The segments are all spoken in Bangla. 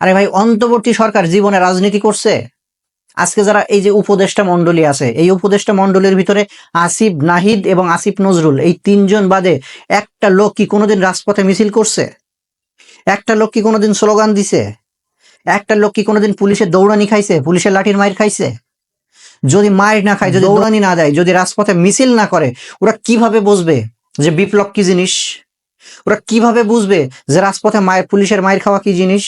আরে ভাই অন্তর্বর্তী সরকার জীবনে রাজনীতি করছে? আজকে যারা এই যে উপদেষ্টা মন্ডলী আছে এই উপদেষ্টা মন্ডলীর ভিতরে আসিফ নাহিদ এবং আসিফ নজরুল এই তিনজন বাদে একটা লোক কি কোনোদিন রাজপথে মিছিল করছে? একটা লোক কি কোনোদিন স্লোগান দিছে? একটা লোক কি কোনোদিন পুলিশের দৌড়ানি খাইছে পুলিশের লাঠির মায়ের খাইছে? যদি মায়ের না খায় যদি দৌড়ানি না দেয় যদি রাজপথে মিছিল না করে ওরা কীভাবে বুঝবে যে বিপ্লব কি জিনিস? ওরা কীভাবে বুঝবে যে রাজপথে মায়ের পুলিশের মায়ের খাওয়া কি জিনিস?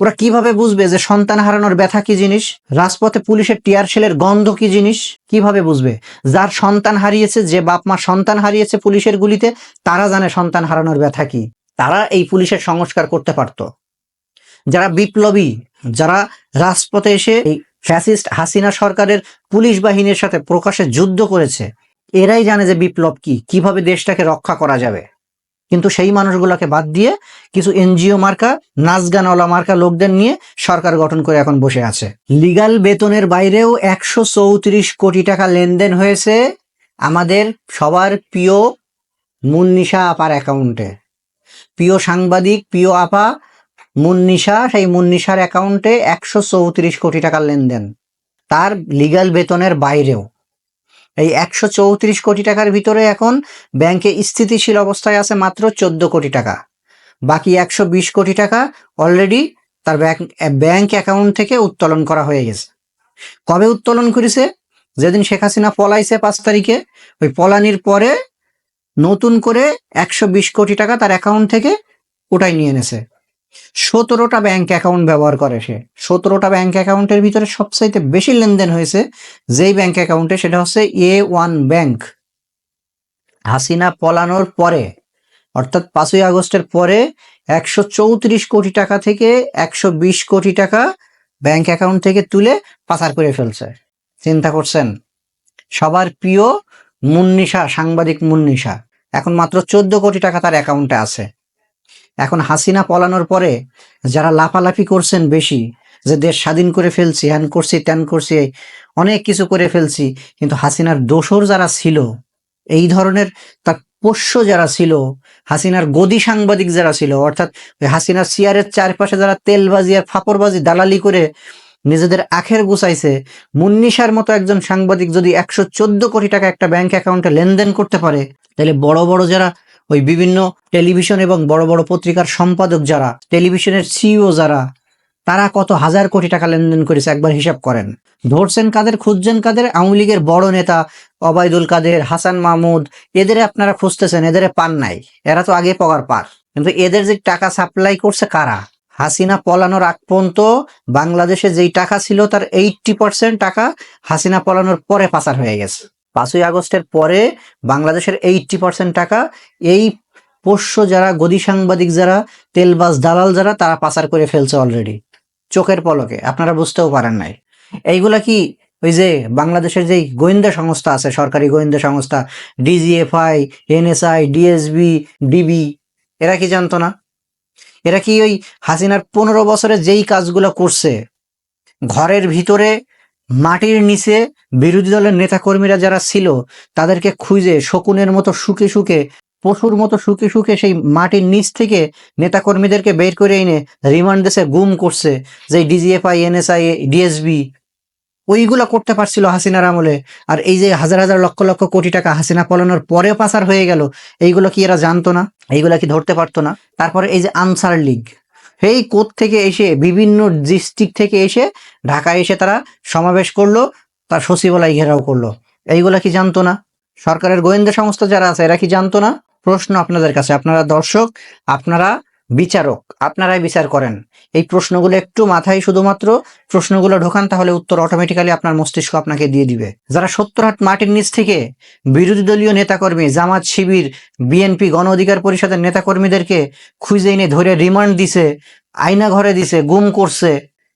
ওরা কীভাবে বুঝবে যে সন্তান হারানোর ব্যথা কি জিনিস? রাজপথে পুলিশের টিয়ার সেলের গন্ধ কি জিনিস? কীভাবে বুঝবে? যার সন্তান হারিয়েছে, যে বাপ মা সন্তান হারিয়েছে পুলিশের গুলিতে, তারা জানে সন্তান হারানোর ব্যথা কি। তারা এই পুলিশের সংস্কার করতে পারত। যারা বিপ্লবী, যারা রাজপথে এসে এই ফ্যাসিস্ট হাসিনা সরকারের পুলিশ বাহিনীর সাথে প্রকাশ্যে যুদ্ধ করেছে, এরাই জানে যে বিপ্লব কি, কীভাবে দেশটাকে রক্ষা করা যাবে। কিন্তু সেই মানুষগুলোকে বাদ দিয়ে কিছু এনজিও মার্কা নাচ গানওয়ালা মার্কা লোকদের নিয়ে সরকার গঠন করে এখন বসে আছে। লিগাল বেতনের বাইরেও একশো চৌত্রিশ কোটি টাকা লেনদেন হয়েছে আমাদের সবার প্রিয় মুন্নিশা আপার অ্যাকাউন্টে। প্রিয় সাংবাদিক, প্রিয় আপা, মুন্নিশা, সেই মুন্নিশার অ্যাকাউন্টে একশো চৌত্রিশ কোটি টাকার লেনদেন। তার লিগাল বেতনের বাইরেও। এই একশো চৌত্রিশ কোটি টাকার ভিতরে এখন ব্যাংকে স্থিতিশীল অবস্থায় আছে মাত্র চোদ্দ কোটি টাকা। বাকি একশো বিশ কোটি টাকা অলরেডি তার ব্যাংক ব্যাংক অ্যাকাউন্ট থেকে উত্তোলন করা হয়ে গেছে। কবে উত্তোলন করেছে? যেদিন শেখ হাসিনা পলাইছে পাঁচ তারিখে, ওই পলানির পরে নতুন করে একশো বিশ কোটি টাকা তার অ্যাকাউন্ট থেকে ওটাই নিয়ে এনেছে। সতেরোটা ব্যাংক অ্যাকাউন্ট ব্যবহার করে সে। সতেরোটা ব্যাংক অ্যাকাউন্টের ভিতরে সবচাইতে বেশি লেনদেন হয়েছে যেই ব্যাংক অ্যাকাউন্টে সেটা হচ্ছে এ ওয়ান ব্যাংক হাসিনা পলানোর পরে, অর্থাৎ পাঁচই আগস্টের পরে একশো চৌত্রিশ কোটি টাকা থেকে একশো বিশ কোটি টাকা ব্যাংক অ্যাকাউন্ট থেকে তুলে পাচার করে ফেলছে। চিন্তা করছেন? সবার প্রিয় মুন্নিশা, সাংবাদিক মুন্নিশা। এখন মাত্র চোদ্দ কোটি টাকা তার অ্যাকাউন্টে আছে। এখন হাসিনা পলানোর পরে যারা লাফালাফি করছেন বেশি, যে দেশ স্বাধীন করে ফেলছি, হ্যান করছি, ত্যান করছি, অনেক কিছু করে ফেলছি, কিন্তু হাসিনার দোসর যারা ছিল, এই ধরনের তার পোষ্য যারা ছিল, হাসিনার গদি সাংবাদিক যারা ছিল, অর্থাৎ ওই হাসিনার চেয়ারের চারপাশে যারা তেলবাজি আর ফাপড়বাজি দালালি করে নিজেদের আখের গুছাইছে, মুন্নিশার মতো একজন সাংবাদিক যদি একশো চোদ্দ কোটি টাকা একটা ব্যাংক অ্যাকাউন্টে লেনদেন করতে পারে, তাহলে বড় বড় যারা ওই বিভিন্ন টেলিভিশন এবং বড় বড় পত্রিকার সম্পাদক যারা, টেলিভিশনের সিইও যারা, তারা কত হাজার কোটি টাকা লেনদেন করেছে একবার হিসাব করেন। ধরছেন কাদের, খুঁজছেন কাদের? আওয়ামী লীগের বড় নেতা অবায়দুল কাদের, হাসান মাহমুদ, এদের আপনারা খুঁজতেছেন, এদের পান নাই। এরা তো আগে পগার পার। কিন্তু এদের যে টাকা সাপ্লাই করছে কারা? হাসিনা পলানোর আগ পর্যন্ত বাংলাদেশে যেই টাকা ছিল, তার এইটটি পার্সেন্ট টাকা হাসিনা পলানোর পরে পাচার হয়ে গেছে। পাঁচই আগস্টের পরে বাংলাদেশের এইটটি পার্সেন্ট টাকা, এই পোষ্য যারা, গদি সাংবাদিক যারা, তেলবাজ দালাল যারা, তারা পাচার করে ফেলছে অলরেডি চোখের পলকে, আপনারা বুঝতেও পারেন নাই। এইগুলা কি ওই যে বাংলাদেশের যেই গোয়েন্দা সংস্থা আছে, সরকারি গোয়েন্দা সংস্থা ডিজিএফআই এনএসআই ডিএসবি ডিবি এরা কি জানতো না? এরা কি ওই হাসিনার পনেরো বছরে যেই কাজগুলো করছে, ঘরের ভিতরে মাটির নিচে বিরোধী দলের নেতাকর্মীরা যারা ছিল, তাদেরকে খুঁজে শকুনের মতো শুকে শুকে, পশুর মতো শুকে শুকে সেই মাটির নিচ থেকে নেতাকর্মীদেরকে বের করে এনে রিমান্ড দেশে গুম করছে, যে ডিজিএফআই এনএসআই ডিএসবি ওইগুলো করতে পারছিল হাসিনার আমলে। আর এই যে হাজার হাজার লক্ষ লক্ষ কোটি টাকা হাসিনা পলানোর পরে পাচার হয়ে গেল, এইগুলো কি এরা জানতো না? এইগুলো কি ধরতে পারতো না? তারপরে এই যে আনসার লীগ সেই কোর্ট থেকে এসে, বিভিন্ন ডিস্ট্রিক্ট থেকে এসে ঢাকায় এসে তারা সমাবেশ করল, তার সচিবালয় ঘেরাও করল। এইগুলা কি জানতো না? সরকারের গোয়েন্দা সংস্থা যারা আছে, এরা কি জানতো না? প্রশ্ন আপনাদের কাছে। আপনারা দর্শক, আপনারা বিচারক, আপনারাই বিচার করেন। এই প্রশ্নগুলো একটু মাথায় শুধুমাত্র প্রশ্নগুলো ঢোকান, তাহলে উত্তর অটোমেটিক্যালি আপনার মস্তিষ্ক আপনাকে দিয়ে দিবে। যারা সত্তরহাট মাটির নিচ থেকে বিরোধী দলীয় নেতাকর্মী, জামাত শিবির বিএনপি গণ অধিকার পরিষদের নেতাকর্মীদেরকে খুঁজে এনে ধরে রিমান্ড দিছে, আয়না ঘরে দিছে, গুম করছে,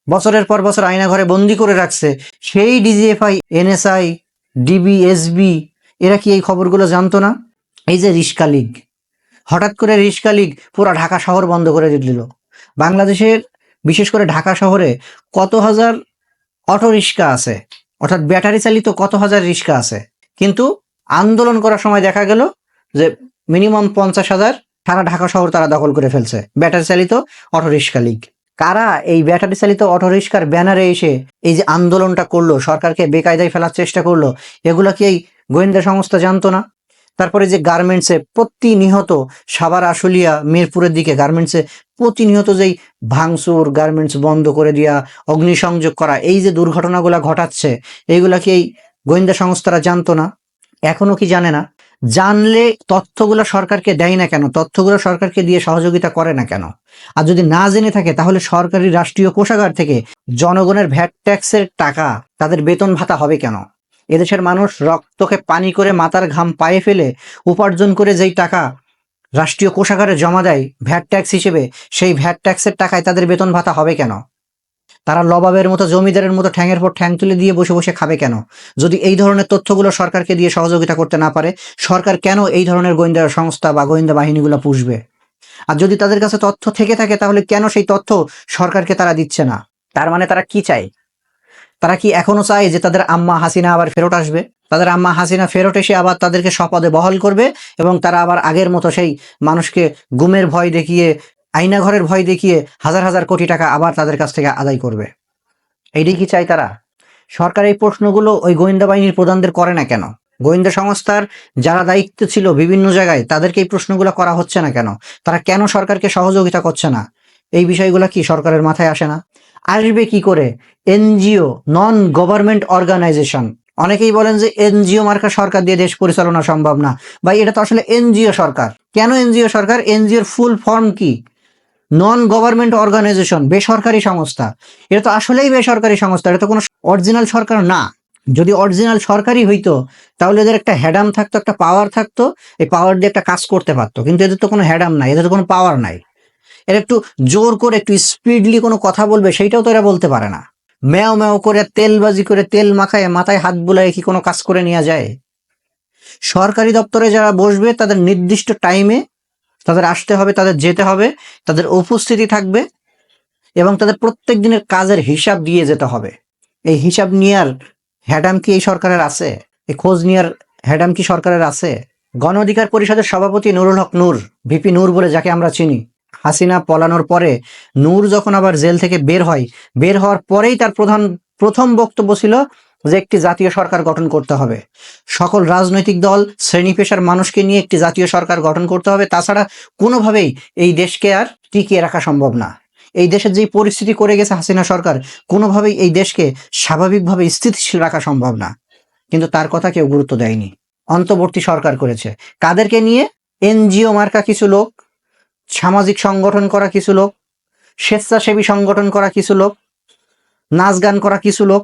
বছরের পর বছর আয়না ঘরে বন্দি করে রাখছে, সেই ডিজিএফআই এনএসআই ডিবি এসবি এরা কি এই খবরগুলো জানতো না? এই যে রিস্কা লীগ হঠাৎ করে রিস্কা লীগ পুরো ঢাকা শহর বন্ধ করে দিল। বাংলাদেশের, বিশেষ করে ঢাকা শহরে কত হাজার অটো রিক্সা আছে, অর্থাৎ ব্যাটারি চালিত কত হাজার রিক্সা আছে। কিন্তু আন্দোলন করার সময় দেখা গেল যে মিনিমাম পঞ্চাশ হাজার সারা ঢাকা শহর তারা দখল করে ফেলছে, ব্যাটারি চালিত অটো রিক্সা লীগ। কারা এই ব্যাটারি চালিত অটোরিক্সার ব্যানারে এসে এই যে আন্দোলনটা করল, সরকারকে বেকায়দায় ফেলার চেষ্টা করল, এগুলো কি এই গোয়েন্দা সংস্থা জানতো না? তারপরে যে গার্মেন্টসে প্রতিনিহত সাভার, আশুলিয়া, মিরপুরের দিকে গার্মেন্টসে প্রতিনিহত যেই ভাঙচুর গার্মেন্টস বন্ধ করে দেওয়া অগ্নিসংযোগ করা, এই যে দুর্ঘটনাগুলো ঘটাচ্ছে, এইগুলা কি এই গোয়েন্দা সংস্থারা জানতো না? এখনও কি জানে না? জানলে তথ্যগুলো সরকারকে দেয় না কেন? তথ্যগুলো সরকারকে দিয়ে সহযোগিতা করে না কেন? আর যদি না জেনে থাকে, তাহলে সরকারি রাষ্ট্রীয় কোষাগার থেকে জনগণের ভ্যাট ট্যাক্সের টাকা, তাদের বেতন ভাতা হবে কেন? এদেশের মানুষ রক্তকে পানি করে মাথার ঘাম পায়ে ফেলে উপার্জন করে যেই টাকা রাষ্ট্রীয় কোষাগারে জমা দেয় ভ্যাট ট্যাক্স হিসেবে, সেই ভ্যাট ট্যাক্সের টাকায় তাদের বেতন ভাতা হবে কেন? তারা লবাবের মতো, জমিদারের মতো ঠ্যাঙের পর ঠ্যাং তুলে দিয়ে বসে বসে খাবে কেন? যদি এই ধরনের তথ্যগুলো সরকারকে দিয়ে সহযোগিতা করতে না পারে, সরকার কেন এই ধরনের গোয়েন্দা সংস্থা বা গোয়েন্দা বাহিনীগুলো পুষবে? আর যদি তাদের কাছে তথ্য থেকে থাকে, তাহলে কেন সেই তথ্য সরকারকে তারা দিচ্ছে না? তার মানে তারা কি চায়? তারা কি এখনও চায় যে তাদের আম্মা হাসিনা আবার ফেরত আসবে? তাদের আম্মা হাসিনা ফেরত এসে আবার তাদেরকে সপদে বহল করবে এবং তারা আবার আগের মতো সেই মানুষকে গুমের ভয় দেখিয়ে আইনা ঘরের ভয় দেখিয়ে হাজার হাজার কোটি টাকা আবার তাদের কাছ থেকে আদায় করবে। এইটাই কি চাই তারা? সরকার এই প্রশ্নগুলো ওই গোয়েন্দা বাহিনীর প্রধানদের করে না কেন? গোয়েন্দা সংস্থার যারা দায়িত্ব ছিল বিভিন্ন জায়গায়, তাদেরকে এই প্রশ্নগুলো করা হচ্ছে না কেন? তারা কেন সরকারকে সহযোগিতা করছে না? এই বিষয়গুলো কি সরকারের মাথায় আসে না? আসবে কি করে? এনজিও নন গভর্নমেন্ট অর্গানাইজেশন অনেকেই বলেন যে এনজিও মার্কা সরকার দিয়ে দেশ পরিচালনা সম্ভব না। ভাই, এটা তো আসলে এনজিও সরকার। কেন এনজিও সরকার? এনজিওর ফুল ফর্ম কি? নন গভর্নমেন্ট অর্গানাইজেশন বেসরকারি সংস্থা। এটা তো আসলেই বেসরকারি সংস্থা, এটা তো কোনো অরিজিনাল সরকার না। যদি অরিজিনাল সরকারি হইতো, তাহলে এদের একটা হ্যাডাম থাকতো, একটা পাওয়ার থাকতো, এই পাওয়ার দিয়ে একটা কাজ করতে পারতো। কিন্তু এদের তো কোনো হ্যাডাম নাই, এদের তো কোনো পাওয়ার নাই। এরা একটু জোর করে, একটু স্পিডলি কোনো কথা বলবে, সেইটাও তো এরা বলতে পারে না। ম্যাও ম্যাও করে তেলবাজি করে তেল মাখায়, মাথায় হাত বুলায় কি কোনো কাজ করে নেওয়া যায়? সরকারি দপ্তরে যারা বসবে, তাদের নির্দিষ্ট টাইমে তাদের আসতে হবে, তাদের যেতে হবে, তাদের উপস্থিতি থাকবে এবং তাদের প্রত্যেক দিনের কাজের হিসাব দিয়ে যেতে হবে। এই হিসাব নেওয়ার হ্যাডাম কি এই সরকারের আছে? এই খোঁজ নেওয়ার হ্যাডাম কি সরকারের আছে? গণ অধিকার পরিষদের সভাপতি নুরুল হক নূর, ভিপি নূর বলে যাকে আমরা চিনি। হাসিনা পলানোর পরে নূর যখন আবার জেল থেকে বের হয়, বের হওয়ার পরেই তার প্রধান, প্রথম বক্তব্য ছিল যে একটি জাতীয় সরকার গঠন করতে হবে। সকল রাজনৈতিক দল শ্রেণি পেশার মানুষকে নিয়ে একটি জাতীয় সরকার গঠন করতে হবে। তাছাড়া কোনোভাবেই এই দেশকে আর টিকিয়ে রাখা সম্ভব না। এই দেশের যে পরিস্থিতি করে গেছে হাসিনা সরকার, কোনোভাবেই এই দেশকে স্বাভাবিকভাবে স্থিতিশীল রাখা সম্ভব না। কিন্তু তার কথা কেউ গুরুত্ব দেয়নি। অন্তর্বর্তী সরকার করেছে। কাদেরকে নিয়ে? এনজিও মার্কা কিছু লোক সামাজিক সংগঠন করা কিছু লোক, স্বেচ্ছাসেবী সংগঠন করা কিছু লোক, নাচ গান করা কিছু লোক,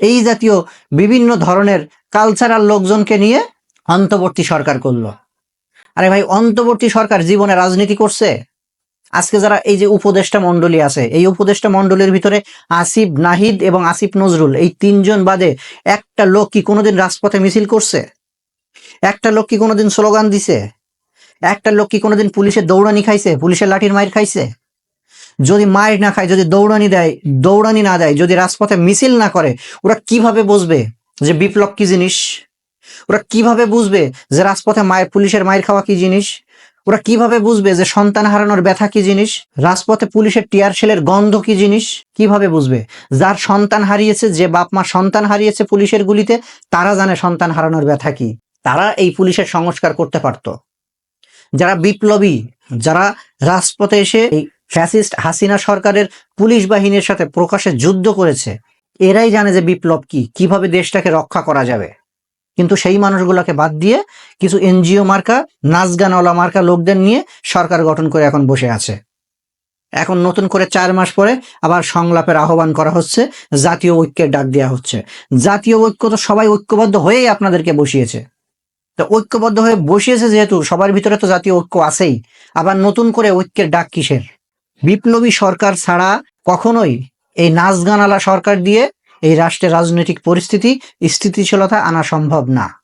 এই জাতীয় বিভিন্ন ধরনের কালচারাল লোকজনকে নিয়ে অন্তর্বর্তী সরকার করল। আরে ভাই, অন্তর্বর্তী সরকার জীবনে রাজনীতি করছে? আজকে যারা এই যে উপদেষ্টা মণ্ডলী আছে, এই উপদেষ্টা মণ্ডলীর ভিতরে আসিফ নাহিদ এবং আসিফ নজরুল, এই তিনজন বাদে একটা লোক কি কোনোদিন রাজপথে মিছিল করছে? একটা লোক কি কোনোদিন স্লোগান দিছে? একটা লোক কি কোনোদিন পুলিশের দৌড়ানি খাইছে? পুলিশের লাঠির মায়ের খাইছে? যদি মায়ের না খায়, যদি দৌড়ানি দেয়, দৌড়ানি না দেয়, যদি রাজপথে মিছিল না করে, ওরা কীভাবে বুঝবে যে বিপ্লব কি জিনিস? ওরা কীভাবে বুঝবে যে রাজপথে মায়ের, পুলিশের মায়ের খাওয়া কি জিনিস? ওরা কীভাবে বুঝবে যে সন্তান হারানোর ব্যথা কি জিনিস? রাজপথে পুলিশের টিয়ার সেলের গন্ধ কি জিনিস? কীভাবে বুঝবে? যার সন্তান হারিয়েছে, যে বাপ মা সন্তান হারিয়েছে পুলিশের গুলিতে, তারা জানে সন্তান হারানোর ব্যথা কি। তারা এই পুলিশের সংস্কার করতে পারতো। যারা বিপ্লবী, যারা রাজপথে এসে এই ফ্যাসিস্ট হাসিনা সরকারের পুলিশ বাহিনীর সাথে প্রকাশ্যে যুদ্ধ করেছে, এরাই জানে যে বিপ্লব কি, কীভাবে দেশটাকে রক্ষা করা যাবে। কিন্তু সেই মানুষগুলোকে বাদ দিয়ে কিছু এনজিও মার্কা নাচ গানওয়ালা মার্কা লোকদের নিয়ে সরকার গঠন করে এখন বসে আছে। এখন নতুন করে চার মাস পরে আবার সংলাপের আহ্বান করা হচ্ছে, জাতীয় ঐক্যের ডাক দেওয়া হচ্ছে। জাতীয় ঐক্য তো সবাই ঐক্যবদ্ধ হয়েই আপনাদেরকে বসিয়েছে। তো ঐক্যবদ্ধ হয়ে বসিয়েছে যেহেতু, সবার ভিতরে তো জাতীয় ঐক্য আছেই। আবার নতুন করে ঐক্যের ডাক কিসের? বিপ্লবী সরকার ছাড়া কখনোই এই নাচ গানালা সরকার দিয়ে এই রাষ্ট্রের রাজনৈতিক পরিস্থিতি, স্থিতিশীলতা আনা সম্ভব না।